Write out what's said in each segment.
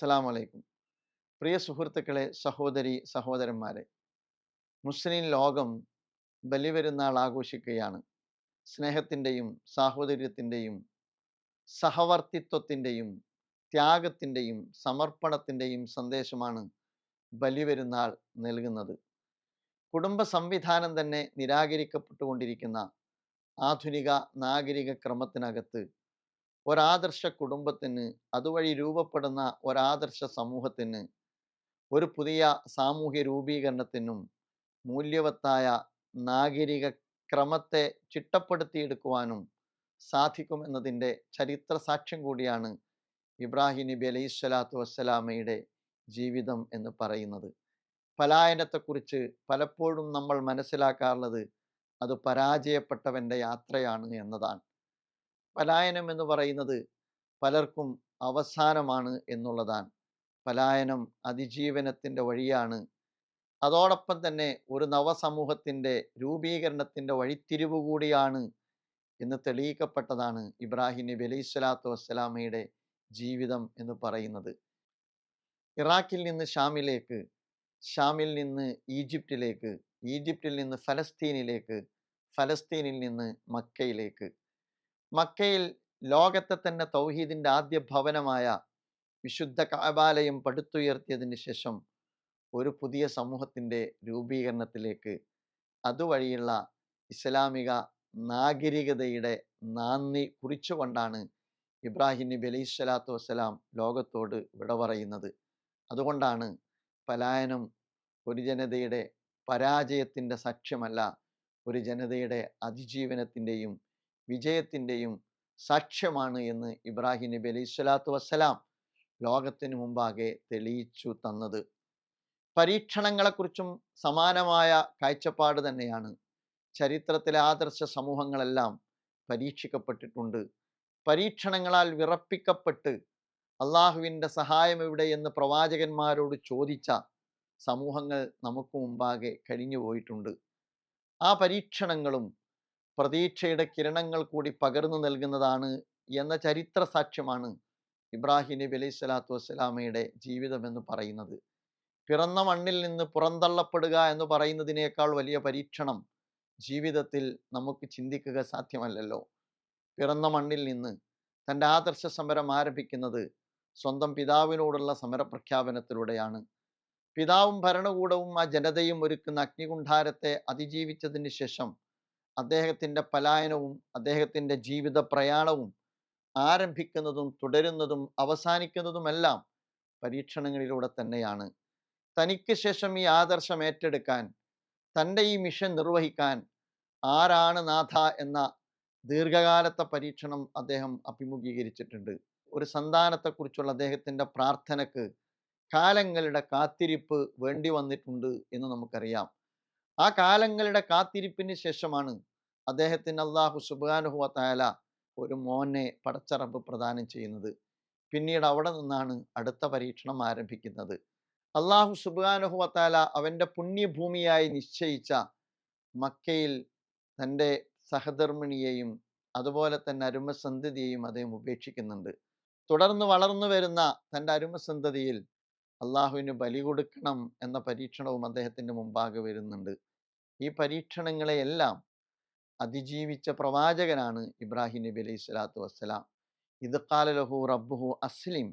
അസ്സലാമു അലൈക്കും പ്രിയ സുഹൃത്തുക്കളെ സഹോദരി സഹോദരന്മാരെ മുസ്ലിം ലോകം ബലിപെരുന്നാൾ ആഘോഷിക്കുകയാണ്. സ്നേഹത്തിന്റെയും സാഹോദര്യത്തിന്റെയും സഹവർത്തിത്വത്തിന്റെയും ത്യാഗത്തിന്റെയും സമർപ്പണത്തിന്റെയും സന്ദേശമാണ് ബലിപെരുന്നാൾ നൽകുന്നത്. കുടുംബ സംവിധാനം തന്നെ നിരാകരിക്കപ്പെട്ടുകൊണ്ടിരിക്കുന്ന ആധുനിക നാഗരിക ക്രമത്തിനകത്ത് ഒരാദർശ കുടുംബത്തിന് അതുവഴി രൂപപ്പെടുന്ന ഒരാദർശ സമൂഹത്തിന് ഒരു പുതിയ സാമൂഹ്യ രൂപീകരണത്തിനും മൂല്യവത്തായ നാഗരിക ക്രമത്തെ ചിട്ടപ്പെടുത്തിയെടുക്കുവാനും സാധിക്കുമെന്നതിന്റെ ചരിത്ര സാക്ഷ്യം കൂടിയാണ് ഇബ്രാഹിം നബി അലൈഹി സ്വലാത്തു വസ്സലാമയുടെ ജീവിതം എന്ന് പറയുന്നത്. പലായനത്തെക്കുറിച്ച് പലപ്പോഴും നമ്മൾ മനസ്സിലാക്കാറുള്ളത് അത് പരാജയപ്പെട്ടവന്റെ യാത്രയാണ് എന്നതാണ്. പലായനം എന്ന് പറയുന്നത് പലർക്കും അവസാനമാണ് എന്നുള്ളതാണ്. പലായനം അതിജീവനത്തിന്റെ വഴിയാണ്. അതോടൊപ്പം തന്നെ ഒരു നവസമൂഹത്തിന്റെ രൂപീകരണത്തിന്റെ വഴിത്തിരിവ് കൂടിയാണ് എന്ന് തെളിയിക്കപ്പെട്ടതാണ് ഇബ്രാഹിം നബി അലൈഹി സ്വലാത്തു വസ്സലാമയുടെ ജീവിതം എന്ന് പറയുന്നത്. ഇറാഖിൽ നിന്ന് ഷാമിലേക്ക് ഷാമിൽ നിന്ന് ഈജിപ്തിലേക്ക് ഈജിപ്തിൽ നിന്ന് ഫലസ്തീനിലേക്ക് ഫലസ്തീനിൽ നിന്ന് മക്കയിലേക്ക് മക്കയിൽ ലോകത്തെ തന്നെ തൗഹീദിന്റെ ആദ്യ ഭവനമായ വിശുദ്ധ കാബാലയം പടുത്തുയർത്തിയതിന് ശേഷം ഒരു പുതിയ സമൂഹത്തിന്റെ രൂപീകരണത്തിലേക്ക് അതുവഴിയുള്ള ഇസ്ലാമിക നാഗരികതയുടെ നാന്ദി കുറിച്ചുകൊണ്ടാണ് ഇബ്രാഹിം നബി അലൈഹി സ്വലാത്തു വസ്സലാം ലോകത്തോട് വിട പറയുന്നത്. അതുകൊണ്ടാണ് പലായനം ഒരു ജനതയുടെ പരാജയത്തിന്റെ സാക്ഷ്യമല്ല ഒരു ജനതയുടെ അതിജീവനത്തിന്റെയും വിജയത്തിന്റെയും സാക്ഷ്യമാണ് എന്ന് ഇബ്രാഹിം നബി അലൈഹി സ്വലാത്തു വസ്സലാം ലോകത്തിന് മുമ്പാകെ തെളിയിച്ചു തന്നത്. പരീക്ഷണങ്ങളെക്കുറിച്ചും സമാനമായ കാഴ്ചപ്പാട് തന്നെയാണ്. ചരിത്രത്തിലെ ആദർശ സമൂഹങ്ങളെല്ലാം പരീക്ഷിക്കപ്പെട്ടിട്ടുണ്ട്. പരീക്ഷണങ്ങളാൽ വിറപ്പിക്കപ്പെട്ട് അള്ളാഹുവിന്റെ സഹായം എവിടെ എന്ന് പ്രവാചകന്മാരോട് ചോദിച്ച സമൂഹങ്ങൾ നമുക്ക് മുമ്പാകെ കഴിഞ്ഞു പോയിട്ടുണ്ട് ആ പരീക്ഷണങ്ങളും പ്രതീക്ഷയുടെ കിരണങ്ങൾ കൂടി പകർന്നു നൽകുന്നതാണ് എന്ന ചരിത്ര സാക്ഷ്യമാണ് ഇബ്രാഹിം നബി അലൈഹി സ്വലാത്തു വസ്സലാമയുടെ ജീവിതം എന്ന് പറയുന്നത്. പിറന്ന മണ്ണിൽ നിന്ന് പുറന്തള്ളപ്പെടുക എന്ന് പറയുന്നതിനേക്കാൾ വലിയ പരീക്ഷണം ജീവിതത്തിൽ നമുക്ക് ചിന്തിക്കുക സാധ്യമല്ലല്ലോ. പിറന്ന മണ്ണിൽ നിന്ന് തന്റെ ആദർശ സമരം ആരംഭിക്കുന്നത് സ്വന്തം പിതാവിനോടുള്ള സമരപ്രഖ്യാപനത്തിലൂടെയാണ്. പിതാവും ഭരണകൂടവും ആ ജനതയും ഒരുക്കുന്ന അഗ്നികുണ്ഠാരത്തെ അതിജീവിച്ചതിന് ശേഷം അദ്ദേഹത്തിന്റെ പലായനവും അദ്ദേഹത്തിന്റെ ജീവിത പ്രയാണവും ആരംഭിക്കുന്നതും തുടരുന്നതും അവസാനിക്കുന്നതുമെല്ലാം പരീക്ഷണങ്ങളിലൂടെ തന്നെയാണ്. തനിക്ക് ശേഷം ഈ ആദർശം ഏറ്റെടുക്കാൻ തന്റെ ഈ മിഷൻ നിർവഹിക്കാൻ ആരാണ് നാഥ എന്ന ദീർഘകാലത്തെ പരീക്ഷണം അദ്ദേഹം അഭിമുഖീകരിച്ചിട്ടുണ്ട്. ഒരു സന്താനത്തെക്കുറിച്ചുള്ള അദ്ദേഹത്തിന്റെ പ്രാർത്ഥനക്ക് കാലങ്ങളുടെ കാത്തിരിപ്പ് വേണ്ടി വന്നിട്ടുണ്ട് എന്ന് നമുക്കറിയാം. ആ കാലങ്ങളുടെ കാത്തിരിപ്പിന് ശേഷമാണ് അദ്ദേഹത്തിന് അള്ളാഹു സുബാനുഹുവ തായാല ഒരു മോനെ പടച്ചറബ് പ്രദാനം ചെയ്യുന്നത്. പിന്നീട് അവിടെ നിന്നാണ് അടുത്ത പരീക്ഷണം ആരംഭിക്കുന്നത്. അള്ളാഹു സുബാനുഹുവ താല അവന്റെ പുണ്യഭൂമിയായി നിശ്ചയിച്ച മക്കയിൽ തന്റെ സഹധർമ്മിണിയെയും അതുപോലെ തന്നെ അരുമസന്തതിയെയും അദ്ദേഹം ഉപേക്ഷിക്കുന്നുണ്ട്. തുടർന്ന് വളർന്നു വരുന്ന തന്റെ അരുമസന്തതിയിൽ അള്ളാഹുവിന് ബലി കൊടുക്കണം എന്ന പരീക്ഷണവും അദ്ദേഹത്തിന്റെ മുമ്പാകെ വരുന്നുണ്ട്. ഈ പരീക്ഷണങ്ങളെയെല്ലാം അതിജീവിച്ച പ്രവാചകനാണ് ഇബ്രാഹിം നബി അലൈഹി സ്വലാത്തു വസ്സലാം. ഇത് കാല ലഹു റബ്ബുഹു അസ്ലിം.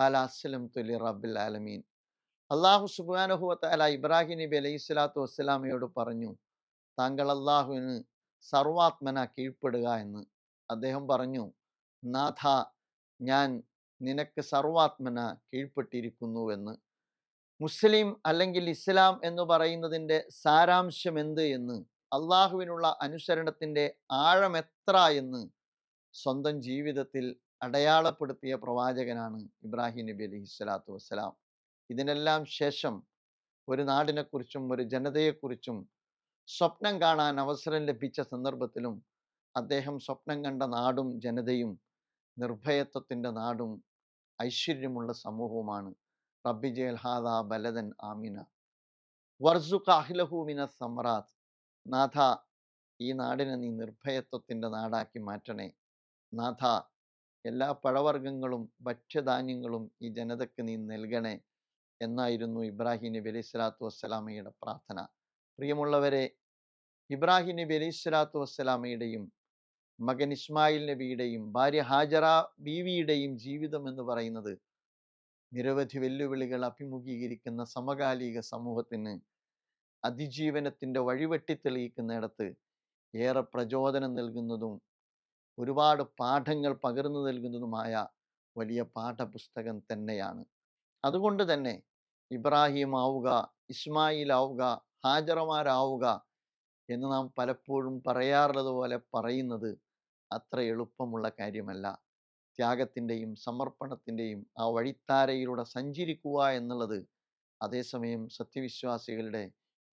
കാല അസ്ലം തുലി റബ്ബിൽ ആലമീൻ. അള്ളാഹു സുബാനഹു തല ഇബ്രാഹിം നബി അലൈഹി സ്വലാത്തു വസ്സലാമയോട് പറഞ്ഞു താങ്കൾ അള്ളാഹുവിന് സർവാത്മന കീഴ്പ്പെടുക എന്ന്. അദ്ദേഹം പറഞ്ഞു നാഥ ഞാൻ നിനക്ക് സർവാത്മന കീഴ്പ്പെട്ടിരിക്കുന്നുവെന്ന് മുസ്ലിം അല്ലെങ്കിൽ ഇസ്ലാം എന്ന് പറയുന്നതിന്റെ സാരാംശം എന്ത് എന്ന്? അള്ളാഹുവിനുള്ള അനുസരണത്തിന്റെ ആഴം എത്ര എന്ന് സ്വന്തം ജീവിതത്തിൽ അടയാളപ്പെടുത്തിയ പ്രവാചകനാണ് ഇബ്രാഹിം നബി അലി സ്വലാത്തു വസ്സലാം. ഇതിനെല്ലാം ശേഷം ഒരു നാടിനെക്കുറിച്ചും ഒരു ജനതയെക്കുറിച്ചും സ്വപ്നം കാണാൻ അവസരം ലഭിച്ച സന്ദർഭത്തിലും അദ്ദേഹം സ്വപ്നം കണ്ട നാടും ജനതയും നിർഭയത്വത്തിന്റെ നാടും ഐശ്വര്യമുള്ള സമൂഹവുമാണ്. റബ്ബി ജയൽ ഹാദ ബലദൻ ആമിന. വർസുഖ അഹ്ലഹൂമിന സമ്രാത്ത് നാഥ ഈ നാടിനെ നീ നിർഭയത്വത്തിന്റെ നാടാക്കി മാറ്റണേ. നാഥ എല്ലാ പഴവർഗങ്ങളും ഭക്ഷ്യധാന്യങ്ങളും ഈ ജനതയ്ക്ക് നീ നൽകണേ എന്നായിരുന്നു ഇബ്രാഹിം നബി അലൈഹി സ്വലാത്തു വസ്സലാമയുടെ പ്രാർത്ഥന. പ്രിയമുള്ളവരെ ഇബ്രാഹിം നബി അലൈഹി സ്വലാത്തു വസ്സലാമയുടെയും മകൻ ഇസ്മായിൽ നബിയുടെയും ഭാര്യ ഹാജറ ബീവിയുടെയും ജീവിതം എന്ന് പറയുന്നത് നിരവധി വെല്ലുവിളികൾ അഭിമുഖീകരിക്കുന്ന സമകാലിക സമൂഹത്തിന് അതിജീവനത്തിന്റെ വഴിവെട്ടി തെളിയിക്കുന്നിടത്ത് ഏറെ പ്രചോദനം നൽകുന്നതും ഒരുപാട് പാഠങ്ങൾ പകർന്നു നൽകുന്നതുമായ വലിയ പാഠപുസ്തകം തന്നെയാണ്. അതുകൊണ്ട് തന്നെ ഇബ്രാഹിം ആവുക ഇസ്മായിൽ ആവുക ഹാജറമാരാവുക എന്ന് നാം പലപ്പോഴും പറയാറുള്ളത് പോലെ പറയുന്നത് അത്ര എളുപ്പമുള്ള കാര്യമല്ല. ത്യാഗത്തിന്റെയും സമർപ്പണത്തിന്റെയും ആ വഴിത്താരയിലൂടെ സഞ്ചരിക്കുക എന്നുള്ളത് അതേസമയം സത്യവിശ്വാസികളുടെ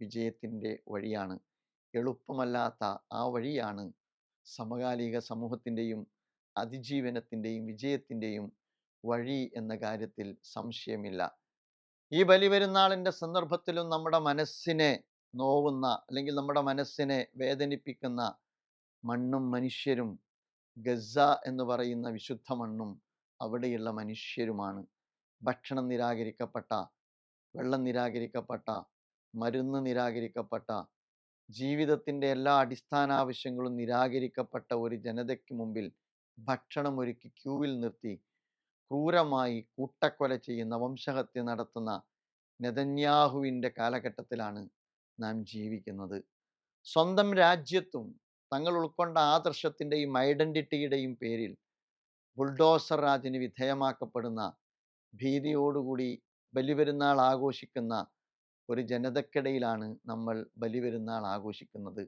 വിജയത്തിന്റെ വഴിയാണ്. എളുപ്പമല്ലാത്ത ആ വഴിയാണ് സമകാലിക സമൂഹത്തിന്റെയും അതിജീവനത്തിന്റെയും വിജയത്തിന്റെയും വഴി എന്ന കാര്യത്തിൽ സംശയമില്ല. ഈ ബലിപെരുന്നാളിന്റെ സന്ദർഭത്തിലും നമ്മുടെ മനസ്സിനെ നോവുന്ന അല്ലെങ്കിൽ നമ്മുടെ മനസ്സിനെ വേദനിപ്പിക്കുന്ന മണ്ണും മനുഷ്യരും ഗസ എന്ന് പറയുന്ന വിശുദ്ധ മണ്ണും അവിടെയുള്ള മനുഷ്യരുമാണ്. ഭക്ഷണം നിരാകരിക്കപ്പെട്ട വെള്ളം നിരാകരിക്കപ്പെട്ട മരുന്ന് നിരാകരിക്കപ്പെട്ട ജീവിതത്തിന്റെ എല്ലാ അടിസ്ഥാന ആവശ്യങ്ങളും നിരാകരിക്കപ്പെട്ട ഒരു ജനതയ്ക്ക് മുമ്പിൽ ഭക്ഷണം ഒരുക്കി ക്യൂവിൽ നിർത്തി ക്രൂരമായി കൂട്ടക്കൊല ചെയ്യുന്ന വംശഹത്യ നടത്തുന്ന നെതന്യാഹുവിന്റെ കാലഘട്ടത്തിലാണ് നാം ജീവിക്കുന്നത്. സ്വന്തം രാജ്യത്തും തങ്ങൾ ഉൾക്കൊണ്ട ആദർശത്തിന്റെയും ഐഡന്റിറ്റിയുടെയും പേരിൽ ബുൾഡോസർ രാജിന് വിധേയമാക്കപ്പെടുന്ന ഭീതിയോടുകൂടി ബലിപെരുന്നാൾ ആഘോഷിക്കുന്ന ഒരു ജനതക്കിടയിലാണ് നമ്മൾ ബലിപെരുന്നാൾ ആഘോഷിക്കുന്നത്.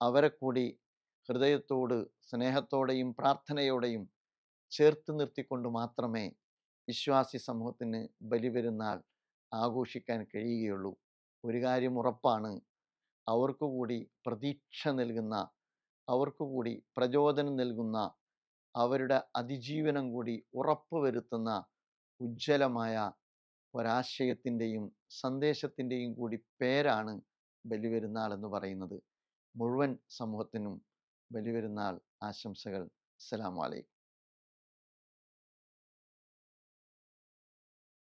അവരെ കൂടി ഹൃദയത്തോട് സ്നേഹത്തോടെയും പ്രാർത്ഥനയോടെയും ചേർത്ത് നിർത്തിക്കൊണ്ട് മാത്രമേ വിശ്വാസി സമൂഹത്തിന് ബലിപെരുന്നാൾ ആഘോഷിക്കാൻ കഴിയുകയുള്ളൂ. ഒരു കാര്യം ഉറപ്പാണ്. അവർക്ക് കൂടി പ്രതീക്ഷ നൽകുന്ന അവർക്ക് കൂടി പ്രചോദനം നൽകുന്ന അവരുടെ അതിജീവനം കൂടി ഉറപ്പുവരുത്തുന്ന ഉജ്ജ്വലമായ ഒരാശയത്തിന്റെയും സന്ദേശത്തിന്റെയും കൂടി പേരാണ് ബലിപെരുന്നാൾ എന്ന് പറയുന്നത്. മുഴുവൻ സമൂഹത്തിനും ബലിപെരുന്നാൾ ആശംസകൾ. അസ്സലാമു അലൈക്കും.